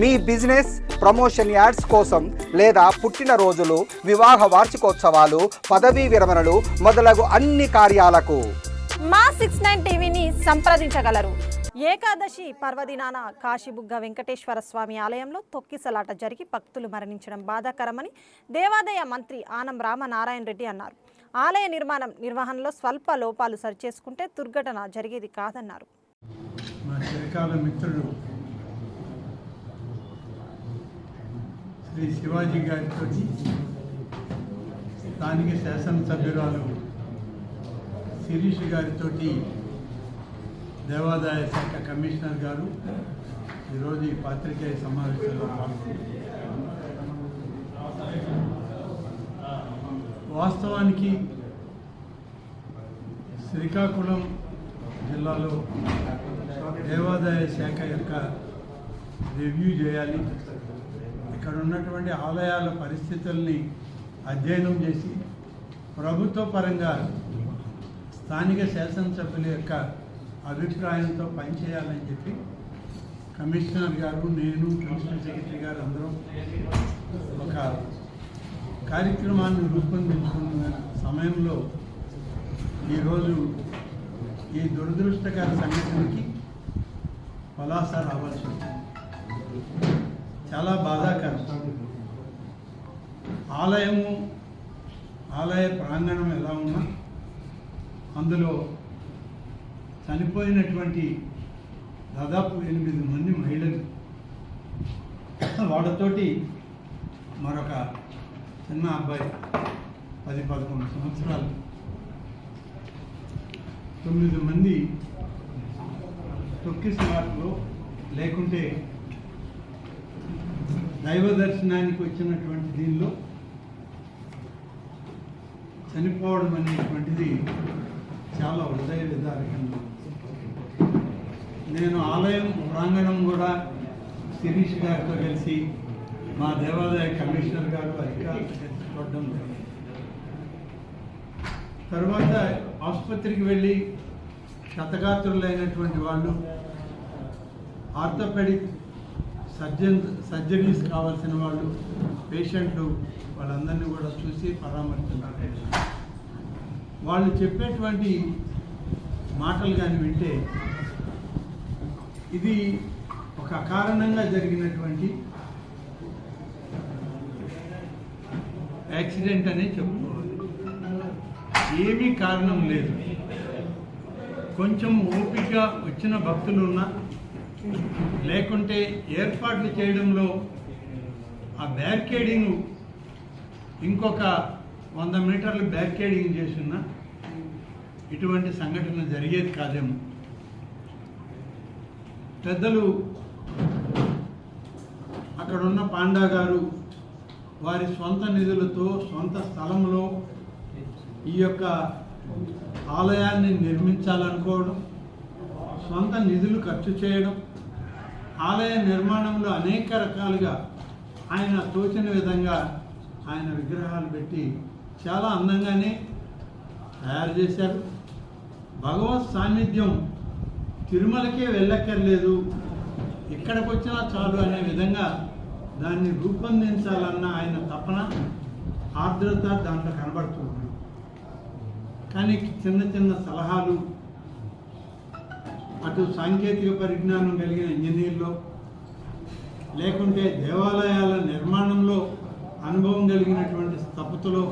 మీ business promotion ads కోసం లేదా పుట్టినరోజులు వివాహ వార్షికోత్సవాలు పదవీ విరమణలు మొదలగు అన్ని కార్యాలకు. మా సిక్స్ నైన్ టీవీని సంప్రదించగలరు. ఏకాదశి పర్వదినాన కాశీబుగ్గ వెంకటేశ్వర స్వామి ఆలయంలో తొక్కిసలాట జరిగి భక్తులు మరణించడం బాధాకరమని దేవాదాయ మంత్రి ఆనం రామనారాయణ రెడ్డి అన్నారు. ఆలయ నిర్మాణం నిర్వహణలో స్వల్ప లోపాలు సరిచేసుకుంటే దుర్ఘటన జరిగేది కాదన్నారు. మా చిరకాల మిత్రుడు శ్రీ శివాజీ గారితో స్థానిక శాసనసభ్యురాలు శిరీష్ గారితో దేవాదాయ శాఖ కమిషనర్ గారు ఈరోజు ఈ పాత్రికేయ సమావేశంలో పాల్గొన్నారు. వాస్తవానికి శ్రీకాకుళం జిల్లాలో దేవాదాయ శాఖ యొక్క రివ్యూ చేయాలి. ఇక్కడ ఉన్నటువంటి ఆలయాల పరిస్థితుల్ని అధ్యయనం చేసి ప్రభుత్వ పరంగా స్థానిక శాసనసభ్యుల యొక్క అభిప్రాయంతో పనిచేయాలని చెప్పి కమిషనర్ గారు నేను కమిషనర్ సెక్రటరీ గారు అందరం ఒక కార్యక్రమాన్ని రూపొందించుకున్న సమయంలో ఈరోజు ఈ దురదృష్టకర సంఘటనకి పలాస రావాల్సి వచ్చింది. చాలా బాధాకరం. ఆలయము ఆలయ ప్రాంగణం ఎలా ఉన్నా అందులో చనిపోయినటువంటి దాదాపు ఎనిమిది మంది మహిళలు వాడతోటి మరొక చిన్న అబ్బాయి పది పదకొండు సంవత్సరాలు. తొమ్మిది మంది తొక్కిసలాట్లో లేకుంటే దైవ దర్శనానికి వచ్చినటువంటి దీనిలో చనిపోవడం అనేటువంటిది చాలా హృదయ విదారకంగా ఉంది. నేను ఆలయం ప్రాంగణం కూడా శిరీష్ గారితో కలిసి మా దేవాదాయ కమిషనర్ గారు అధికారులు కలిసి చూడడం తర్వాత ఆసుపత్రికి వెళ్ళి క్షతగాత్రులైనటువంటి వాళ్ళు ఆర్థోపెడిక్ సర్జన్ సర్జరీస్ కావాల్సిన వాళ్ళు పేషెంట్లు వాళ్ళందరినీ కూడా చూసి పరామర్శించారు వాళ్ళు చెప్పేటువంటి మాటలు కానీ వింటే ఇది ఒక కారణంగా జరిగినటువంటి యాక్సిడెంట్ అనే చెప్పుకోవాలి. ఏమీ కారణం లేదు. కొంచెం ఓపిక వచ్చిన భక్తులు ఉన్నా లేకుంటే ఏర్పాట్లు చేయడంలో ఆ బ్యారికేడింగ్ ఇంకొక వంద మీటర్లు బ్యారికేడింగ్ చేసిన ఇటువంటి సంఘటన జరిగేది కాదేమో. పెద్దలు అక్కడ ఉన్న పాండా గారు వారి సొంత నిధులతో సొంత స్థలంలో ఈ యొక్క ఆలయాన్ని నిర్మించాలనుకోవడం సొంత నిధులు ఖర్చు చేయడం ఆలయ నిర్మాణంలో అనేక రకాలుగా ఆయన తోచిన విధంగా ఆయన విగ్రహాలు పెట్టి చాలా అందంగానే తయారు చేశారు. భగవత్ సాన్నిధ్యం తిరుమలకే వెళ్ళక్కర్లేదు ఇక్కడికి వచ్చినా చాలు అనే విధంగా దాన్ని రూపొందించాలన్న ఆయన తపన ఆర్ద్రత దాంట్లో కనబడుతుంది కానీ చిన్న చిన్న సలహాలు అటు సాంకేతిక పరిజ్ఞానం కలిగిన ఇంజనీర్లు లేకుంటే దేవాలయాల నిర్మాణంలో అనుభవం కలిగినటువంటి స్థపతులు